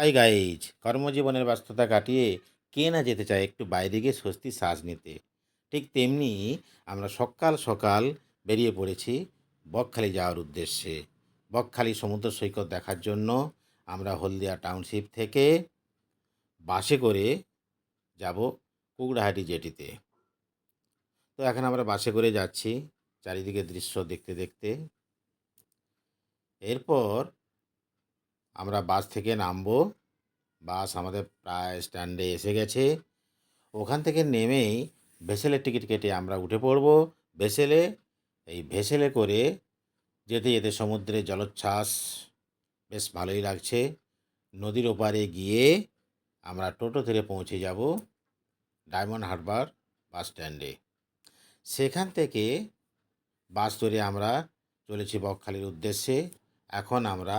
Hi guys, কর্মজীবনের ব্যস্ততা কাটিয়ে কে না যেতে চায় একটু বাইরে গিয়ে স্বস্তির শ্বাস নিতে। ঠিক তেমনি আমরা সকাল সকাল বেরিয়ে পড়েছি বকখালি যাওয়ার উদ্দেশ্যে। বকখালি সমুদ্র সৈকত দেখার জন্য আমরা হলদিয়া টাউনশিপ থেকে বাসে করে যাব কুকড়াহাটি জেটিতে। তো এখন আমরা বাসে করে যাচ্ছি চারিদিকে দৃশ্য দেখতে দেখতে। এরপর আমরা বাস থেকে নামবো। বাস আমাদের প্রায় স্ট্যান্ডে এসে গেছে। ওখান থেকে নেমেই ভেসেলের টিকিট কেটে আমরা উঠে পড়ব। ভেসেলে, এই ভেসেলে করে যেতে যেতে সমুদ্রে জলোচ্ছ্বাস বেশ ভালোই লাগছে। নদীর ওপারে গিয়ে আমরা টোটো ধরে পৌঁছে যাব ডায়মন্ড হারবার বাস স্ট্যান্ডে। সেখান থেকে বাস ধরে আমরা চলেছি বকখালির উদ্দেশ্যে। এখন আমরা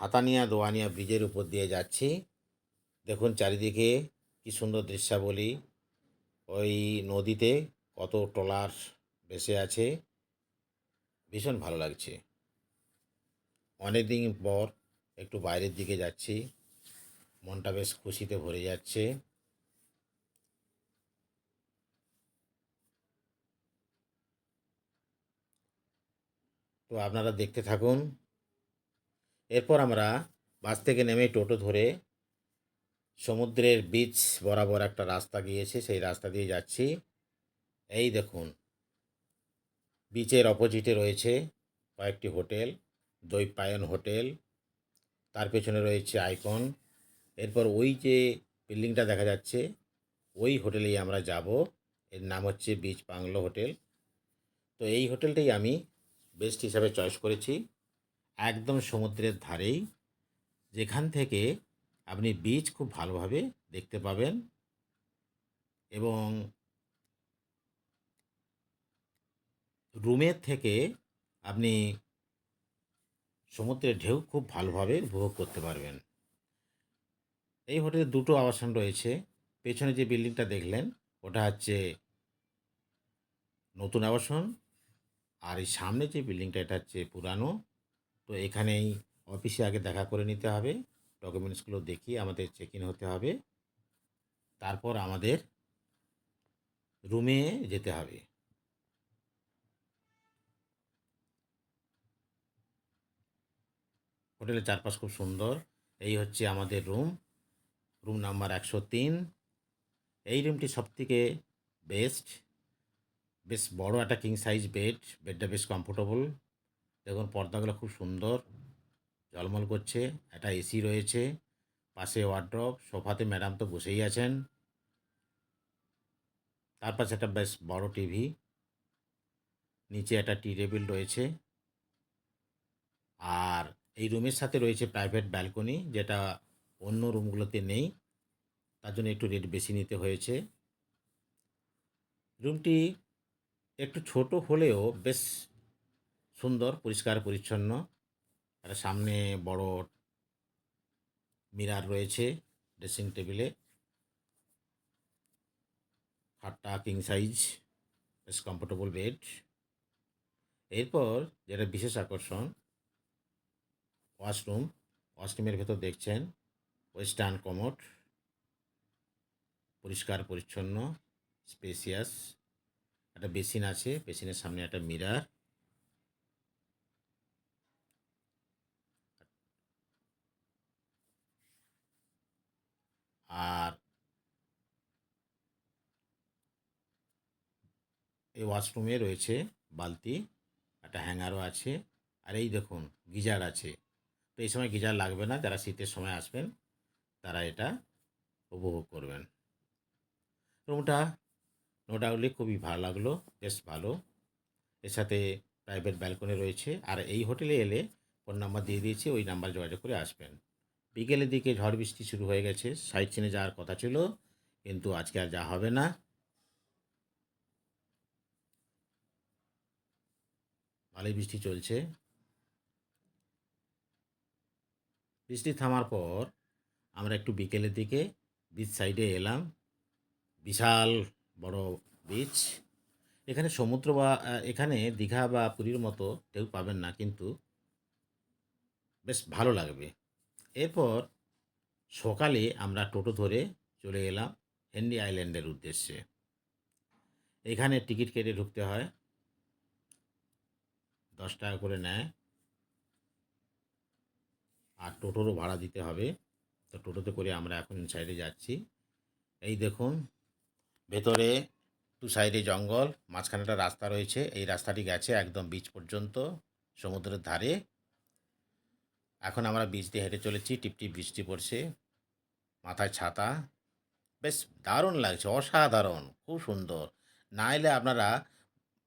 হাতানিয়া দোয়ানিয়া ব্রিজের উপর দিয়ে যাচ্ছি। দেখুন চারিদিকে কি সুন্দর দৃশ্যাবলী। ওই নদীতে কত ট্রলার বেসে আছে। ভীষণ ভালো লাগছে। অনেক দিন পর একটু বাইরের দিকে যাচ্ছি। মনটা বেশ খুশিতে ভরে যাচ্ছে। তো আপনারা দেখতে থাকুন এরপর আমরা বাস থেকে নেমে টোটো ধরে সমুদ্রের বিচ বরাবর একটা রাস্তা গিয়েছে, সেই রাস্তা দিয়ে যাচ্ছি। এই দেখুন বিচের অপোজিটে রয়েছে কয়েকটি হোটেল দৈপায়ন হোটেল, তার পেছনে রয়েছে আইকন এরপর ওই যে বিল্ডিংটা দেখা যাচ্ছে, ওই হোটেলেই আমরা যাব। এর নাম হচ্ছে বিচ বাংলো হোটেল। তো এই হোটেলটাই আমি বেস্ট হিসাবে চয়েস করেছি। একদম সমুদ্রের ধারেই, যেখান থেকে আপনি বীচ খুব ভালোভাবে দেখতে পাবেন এবং রুমের থেকে আপনি সমুদ্রের ঢেউ খুব ভালোভাবে উপভোগ করতে পারবেন। এই হোটেলে দুটো আবাসন রয়েছে। পেছনে যে বিল্ডিংটা দেখলেন, ওটা হচ্ছে নতুন আবাসন। আর এই সামনে যে বিল্ডিংটা, এটা হচ্ছে পুরানো। তো এখানেই অফিসে আগে দেখা করে নিতে হবে। ডকুমেন্টসগুলো দেখিয়ে আমাদের চেক ইন হতে হবে। তারপর আমাদের রুমে যেতে হবে। হোটেলের চারপাশ খুব সুন্দর। এই হচ্ছে আমাদের রুম রুম নাম্বার একশো তিন। এই রুমটি সবথেকে বেস্ট বেশ বড় একটা কিং সাইজ বেড বেডটা বেশ কমফোর্টেবল দেখুন, পর্দাগুলো খুব সুন্দর, ঝলমল করছে, একটা এসি রয়েছে, পাশে ওয়ার্ড্রপ সোফাতে ম্যাডাম তো বসেই আছেন। তার পাশে একটা বেশ বড় টিভি নিচে একটা টি টেবিল রয়েছে। আর এই রুমের সাথে রয়েছে প্রাইভেট ব্যালকনি যেটা অন্য রুমগুলোতে নেই, তার জন্য একটু রেট বেশি নিতে হয়েছে। রুমটি একটু ছোট হলেও বেশ সুন্দর, পরিষ্কার, পরিচ্ছন্ন। আর সামনে বড় মিরার রয়েছে ড্রেসিং টেবিলে। খাটটা কিং সাইজ বেশ কমফোর্টেবল বেড এরপর যেটা বিশেষ আকর্ষণ ওয়াশরুম ওয়াশরুমের ভেতর দেখছেন ওয়েস্টার্ন কমোট পরিষ্কার, পরিচ্ছন্ন স্পেসিয়াস একটা বেসিন আছে বেসিনের সামনে একটা মিরার আর এই ওয়াশরুমে রয়েছে বালতি, একটা হ্যাঙ্গারও আছে, আর এই দেখুন গিজার আছে। তো এই সময় গিজার লাগবে না, যারা শীতের সময় আসবেন, তারা এটা উপভোগ করবেন। রুমটা নো ডাউটলি খুবই ভালো লাগল, বেশ ভালো। এর সাথে প্রাইভেট ব্যালকনি রয়েছে, আর এই হোটেলে এলে ফোন নাম্বার দিয়ে দিয়েছি, ওই নাম্বার যোগাযোগ করে আসবেন। বিকেলের দিকে ঝড় বৃষ্টি শুরু হয়ে গেছে সাইড সিনে যাওয়ার কথা ছিল, কিন্তু আজকে আর যাওয়া হবে না। ভালোই বৃষ্টি চলছে। বৃষ্টি থামার পর আমরা একটু বিকেলের দিকে বিচ সাইডে এলাম। বিশাল বড় বিচ এখানে সমুদ্র বা এখানে দীঘা বা পুরীর মতো ঢেউ পাবেন না কিন্তু বেশ ভালো লাগবে। এরপর সকালে আমরা টোটো ধরে চলে এলাম হেনরি আইল্যান্ডের উদ্দেশ্যে। এখানে টিকিট কেটে ঢুকতে হয়। দশ টাকা করে নেয়। আর টোটোরও ভাড়া দিতে হবে। তো টোটোতে করে আমরা এখন সাইডে যাচ্ছি। এই দেখুন, ভেতরে দু সাইডে জঙ্গল মাঝখানে একটা রাস্তা রয়েছে। এই রাস্তাটি গেছে একদম বিচ পর্যন্ত, সমুদ্রের ধারে। এখন আমরা বিচ দিয়ে হেঁটে চলেছি, টিপটিপ বৃষ্টি পড়ছে, মাথায় ছাতা। বেশ দারুণ লাগছে, অসাধারণ, খুব সুন্দর। না এলে আপনারা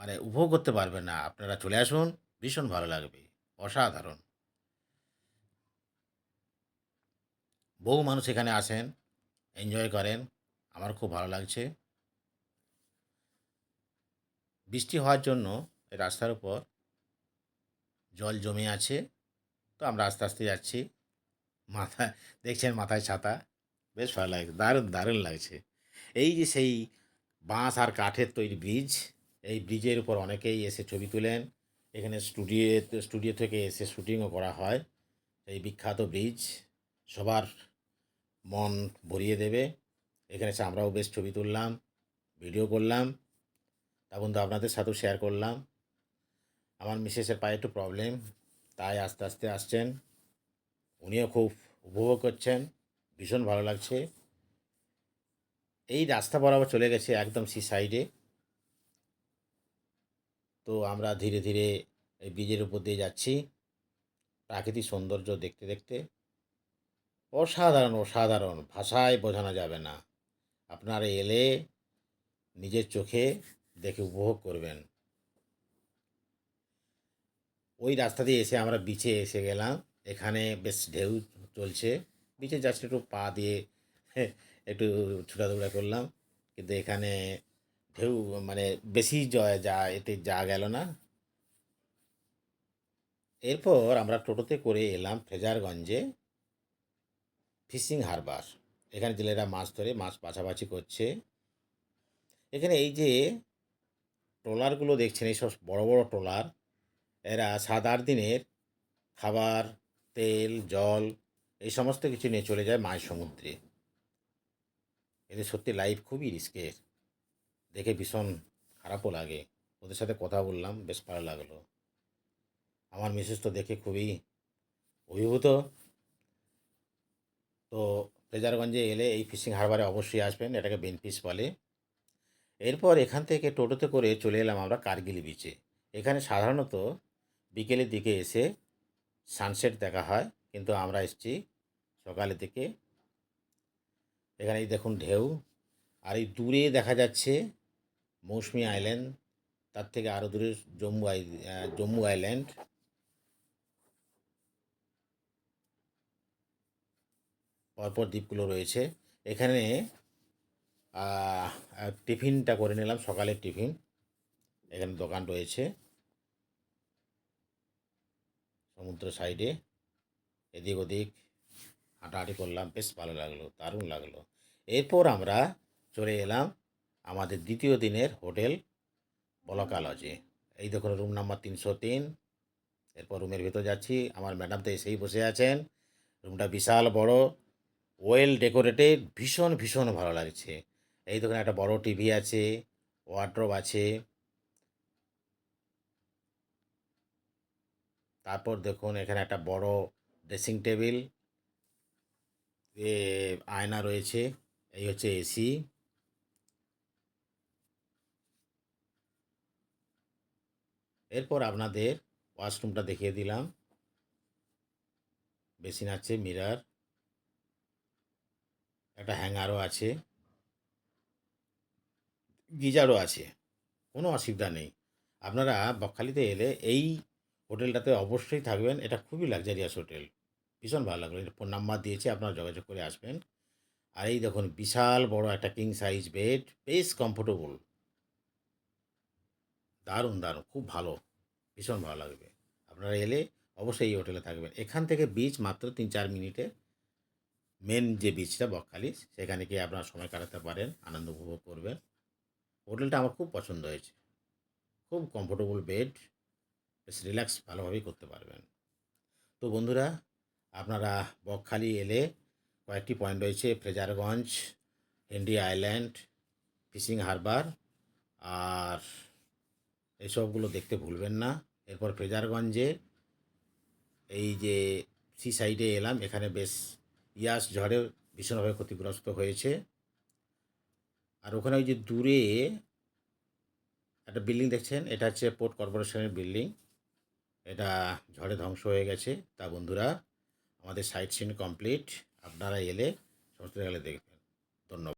মানে উপভোগ করতে পারবেন না। আপনারা চলে আসুন, ভীষণ ভালো লাগবে, অসাধারণ। বহু মানুষ এখানে আসেন এনজয় করেন, আমার খুব ভালো লাগছে। বৃষ্টি হওয়ার জন্য রাস্তার উপর জল জমে আছে, তো আমরা আস্তে আস্তে যাচ্ছি। মাথায় দেখছেন মাথায় ছাতা, বেশ ভালো লাগছে, দারুণ দারুণ লাগছে। এই যে সেই বাঁশ আর কাঠের তৈরি ব্রিজ এই ব্রিজের উপর অনেকেই এসে ছবি তোলেন। এখানে স্টুডিও স্টুডিও থেকে এসে শুটিংও করা হয়। এই বিখ্যাত ব্রিজ সবার মন ভরিয়ে দেবে। এখানে এসে আমরাও বেশ ছবি তুললাম, ভিডিও করলাম। তা বন্ধু, আপনাদের সাথেও শেয়ার করলাম। আমার মিসেসের পায়ে একটু প্রবলেম তাই আস্তে আস্তে আসছেন। উনিও খুব উপভোগ করছেন, ভীষণ ভালো লাগছে। এই রাস্তা বরাবর চলে গেছে একদম সি সাইডে তো আমরা ধীরে ধীরে এই ব্রিজের উপর দিয়ে যাচ্ছি। প্রাকৃতিক সৌন্দর্য দেখতে দেখতে অসাধারণ অসাধারণ ভাষায় বোঝানো যাবে না। আপনারা এলে নিজের চোখে দেখে উপভোগ করবেন। ওই রাস্তা দিয়ে এসে আমরা বিচে এসে গেলাম। এখানে বেশ ঢেউ চলছে। বিচে জাস্ট একটু পা দিয়ে একটু ছোটাদৌড়া করলাম। কিন্তু এখানে ঢেউ মানে বেশি জয় যা, এতে যা গেল না। এরপর আমরা টোটোতে করে এলাম ফ্রেজারগঞ্জে ফিশিং হারবার। এখানে জেলেরা মাছ ধরে, মাছ বাছাবাছি করছে। এখানে এই যে ট্রলারগুলো দেখছেন এইসব বড় বড় ট্রলার, এরা সাত আট দিনের খাবার, তেল, জল, এই সমস্ত কিছু নিয়ে চলে যায় মাঝ সমুদ্রে এদের সত্যি লাইফ খুবই রিস্কের দেখে ভীষণ খারাপও লাগে। ওদের সাথে কথা বললাম, বেশ ভালো লাগল। আমার মিসেস তো দেখে খুবই অভিভূত। তো ফ্রেজারগঞ্জে এলে এই ফিশিং হারবারে অবশ্যই আসবেন, এটাকে বেনফিস বলে। এরপর এখান থেকে টোটোতে করে চলে এলাম আমরা কার্গিল বিচে এখানে সাধারণত বিকেলের দিকে এসে সানসেট দেখা হয়, কিন্তু আমরা এসেছি সকালের দিকে। এখানে দেখুন ঢেউ, আর এই দূরে দেখা যাচ্ছে মৌসুমি আইল্যান্ড, তার থেকে আরও দূরে জম্মু আই জম্মু আইল্যান্ড। পরপর দ্বীপগুলো রয়েছে। এখানে টিফিনটা করে নিলাম, সকালের টিফিন। এখানে দোকান রয়েছে। সমুদ্র সাইডে, এদিক ওদিক হাঁটাহাঁটি করলাম, বেশ ভালো লাগল, দারুণ লাগল। এরপর আমরা চলে এলাম আমাদের দ্বিতীয় দিনের হোটেল বলকা লজে এই দেখুন রুম নাম্বার তিনশো তিন। এরপর রুমের ভেতর যাচ্ছি। আমার ম্যাডাম তো এসেই বসে আছেন। রুমটা বিশাল বড় ওয়েল ডেকোরেটেড ভীষণ ভীষণ ভালো লাগছে। এই দেখুন, একটা বড় টিভি আছে ওয়ার্ড্রোব আছে। তারপর দেখুন, এখানে একটা বড় ড্রেসিং টেবিল আয়না রয়েছে, এই হচ্ছে এসি এরপর আপনাদের ওয়াশরুমটা দেখিয়ে দিলাম। বেসিন আছে, মিরার, একটা হ্যাঙ্গারও আছে, গিজারও আছে, কোনো অসুবিধা নেই। আপনারা বকখালিতে এলে এই হোটেলটাতে অবশ্যই থাকবেন, এটা খুবই লাক্সারিয়াস হোটেল, ভীষণ ভালো লাগল। ফোন নাম্বার দিয়েছি, আপনারা যোগাযোগ করে আসবেন। আর এই দেখুন, বিশাল বড় একটা কিং সাইজ বেড বেশ কমফোর্টেবল দারুণ দারুণ। খুব ভালো। ভীষণ ভালো লাগবে। আপনারা এলে অবশ্যই এই হোটেলে থাকবেন। এখান থেকে বিচ মাত্র তিন চার মিনিটে মেন যে বিচটা বকখালি, সেখানে গিয়ে আপনারা সময় কাটাতে পারেন, আনন্দ উপভোগ করবেন। হোটেলটা আমার খুব পছন্দ হয়েছে। খুব কমফোর্টেবল বেড বেশ রিল্যাক্স ভালোভাবেই করতে পারবেন। তো বন্ধুরা, আপনারা বকখালি এলে কয়েকটি পয়েন্ট রয়েছে, Fraserganj Henry Island, fishing harbour, আর এসবগুলো দেখতে ভুলবেন না। এরপর ফেজারগঞ্জে এই যে সি সাইডে এলাম, এখানে বেশ ইয়াস ঝড়ে ভীষণভাবে ক্ষতিগ্রস্ত হয়েছে। আর ওখানে ওই যে দূরে একটা বিল্ডিং দেখছেন? এটা হচ্ছে পোর্ট কর্পোরেশনের বিল্ডিং এটা ঝড়ে ধ্বংস হয়ে গেছে। তা বন্ধুরা, আমাদের সাইট সিন কমপ্লিট আপনারা এলে সমস্ত গেলে দেখবেন। ধন্যবাদ।